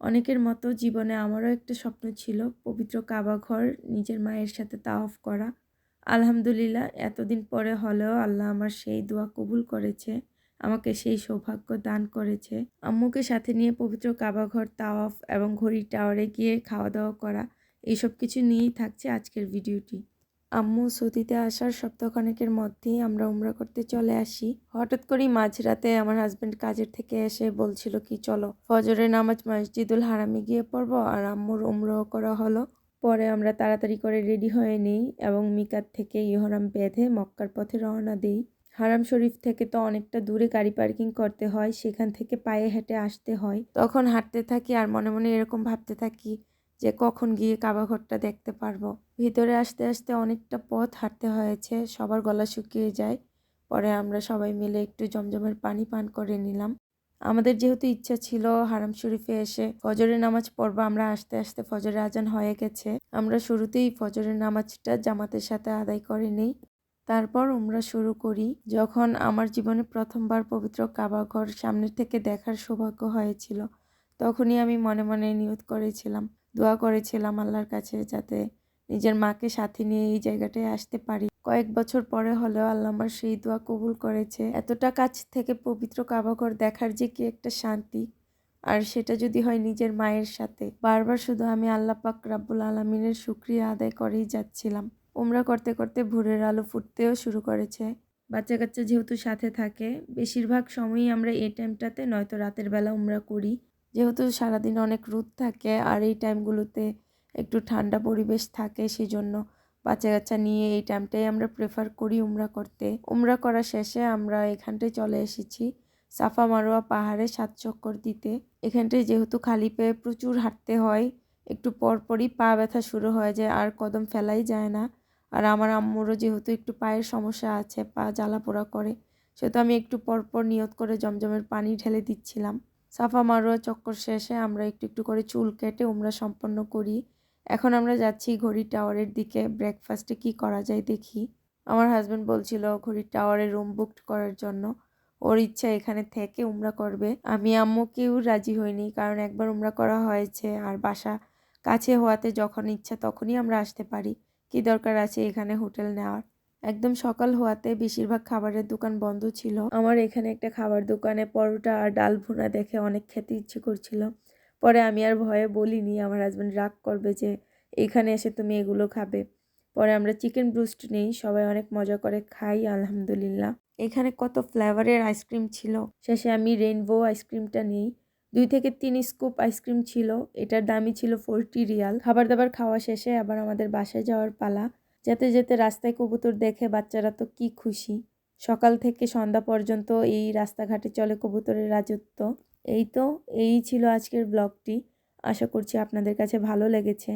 অনেকের মতো জীবনে আমারও একটা স্বপ্ন ছিল পবিত্র কাবা ঘর, নিজের মায়ের সাথে তাওয়াফ করা। আলহামদুলিল্লাহ, এতদিন পরে হলেও আল্লাহ আমার সেই দোয়া কবুল করেছে, আমাকে সেই সৌভাগ্য দান করেছে। আম্মুকে সাথে নিয়ে পবিত্র কাবা ঘর, তাওয়াফ এবং ঘড়ি টাওয়ারে গিয়ে খাওয়া দাওয়া করা, এইসব কিছু নিয়েই থাকছে আজকের ভিডিওটি। আম্মু সৌদিতে আসার সপ্তাহখানেকের মধ্যেই আমরা উমরা করতে চলে আসি। হঠাৎ করেই মাঝরাতে আমার হাজব্যান্ড কাজের থেকে এসে বলছিল কি, চলো ফজরের নামাজ মসজিদুল হারামে গিয়ে পড়ব আর আম্মুর উমরাও করা হলো। পরে আমরা তাড়াতাড়ি করে রেডি হয়ে নিই এবং মিকাত থেকে ইহরাম বেঁধে মক্কার পথে রওনা দিই। হারাম শরীফ থেকে তো অনেকটা দূরে গাড়ি পার্কিং করতে হয়, সেখান থেকে পায়ে হেঁটে আসতে হয়। তখন হাঁটতে থাকি আর মনে মনে এরকম ভাবতে থাকি যে কখন গিয়ে কাবা ঘরটা দেখতে পারব। ভিতরে আসতে আসতে অনেকটা পথ হাঁটতে হয়েছে, সবার গলা শুকিয়ে যায়। পরে আমরা সবাই মিলে একটু জমজমের পানি পান করে নিলাম। আমাদের যেহেতু ইচ্ছা ছিল হারাম শরীফে এসে ফজরের নামাজ পড়ব, আমরা আস্তে আস্তে ফজরের আজান হয়ে গেছে। আমরা শুরুতেই ফজরের নামাজটা জামাতের সাথে আদায় করে নিই। তারপর আমরা শুরু করি। যখন আমার জীবনে প্রথমবার পবিত্র কাবা ঘর সামনের থেকে দেখার সৌভাগ্য হয়েছিল, তখনই আমি মনে মনে নিয়ত করেছিলাম। দোয়া করেছিলাম আল্লাহর কাছে যাতে নিজের মাকে সাথে নিয়ে এই জায়গাটায় আসতে পারি। কয়েক বছর পরে হলেও আল্লাহ আমার সেই দোয়া কবুল করেছে। এতটা কাছ থেকে পবিত্র কাবাঘর দেখার যে কি একটা শান্তি। আর সেটা যদি হয় নিজের মায়ের সাথে। বারবার শুধু আমি আল্লাহ পাক রাব্বুল আলমিনের শুক্রিয়া আদায় করেই যাচ্ছিলাম। উমরা করতে করতে ভোরের আলো ফুটতেও শুরু করেছে। বাচ্চা কাচ্চা যেহেতু সাথে থাকে, বেশিরভাগ সময়ই আমরা এই টাইমটাতে নয়তো রাতের বেলা উমরা করি। যেহেতু সারাদিন অনেক রোদ থাকে আর এই টাইমগুলোতে একটু ঠান্ডা পরিবেশ থাকে সেই জন্য বাচ্চা কাচ্চা নিয়ে এই টাইমটাই আমরা প্রেফার করি উমরা করতে। উমরা করা শেষে আমরা এখানটায় চলে এসেছি সাফা মারোয়া পাহাড়ে সাত চক্কর দিতে। এখানটায় যেহেতু খালি পেয়ে প্রচুর হাঁটতে হয়, একটু পরপরই পা ব্যথা শুরু হয়ে যায়, আর কদম ফেলাই যায় না। আর আমার আম্মুরও যেহেতু একটু পায়ের সমস্যা আছে, পা জ্বালা পোড়া করে, সেহেতু আমি একটু পরপর নিয়ত করে জমজমের পানি ঢেলে দিচ্ছিলাম। সাফা মারোয়া চক্কর শেষে আমরা একটু একটু করে চুল কেটে উমরা সম্পন্ন করি। এখন আমরা যাচ্ছি ঘড়ি টাওয়ারের দিকে। ব্রেকফাস্টে কি করা যায় দেখি। আমার হাজব্যান্ড বলছিল ঘড়ি টাওয়ারে রুম বুকড করার জন্য। ওর ইচ্ছা এখানে থেকে উমরা করবে। আমি আম্মুকেও রাজি হইনি কারণ একবার উমরা করা হয়েছে আর বাসা কাছে হওয়াতে যখন ইচ্ছা তখনই আমরা আসতে পারি। কি দরকার আছে এখানে হোটেল নেওয়ার? একদম সকাল হওয়াতে বেশিরভাগ খাবারের দোকান বন্ধ ছিল। আমার এখানে একটা খাবার দোকানে পরোটা আর ডাল ভুনা দেখে অনেক খেতে ইচ্ছে করছিল। পরে আমি আর ভয়ে বলিনি, আমার হাজব্যান্ড রাগ করবে যে এখানে এসে তুমি এগুলো খাবে। পরে আমরা চিকেন ব্রুস্ট নেই, সবাই অনেক মজা করে খাই, আলহামদুলিল্লাহ। এখানে কত ফ্লেভারের আইসক্রিম ছিল। শেষে আমি রেইনবো আইসক্রিমটা নিই। দুই থেকে তিন স্কুপ আইসক্রিম ছিল। এটার দামই ছিল ফোরটি রিয়াল খাবার দাবার খাওয়া শেষে আবার আমাদের বাসায় যাওয়ার পালা। যেতে যেতে রাস্তায় কবুতর দেখে বাচ্চারা তো কি খুশি। সকাল থেকে সন্ধ্যা পর্যন্ত এই রাস্তাঘাটে চলে কবুতরের রাজত্ব। এই তো, এই ছিল আজকের ব্লগটি। আশা করছি আপনাদের কাছে ভালো লেগেছে।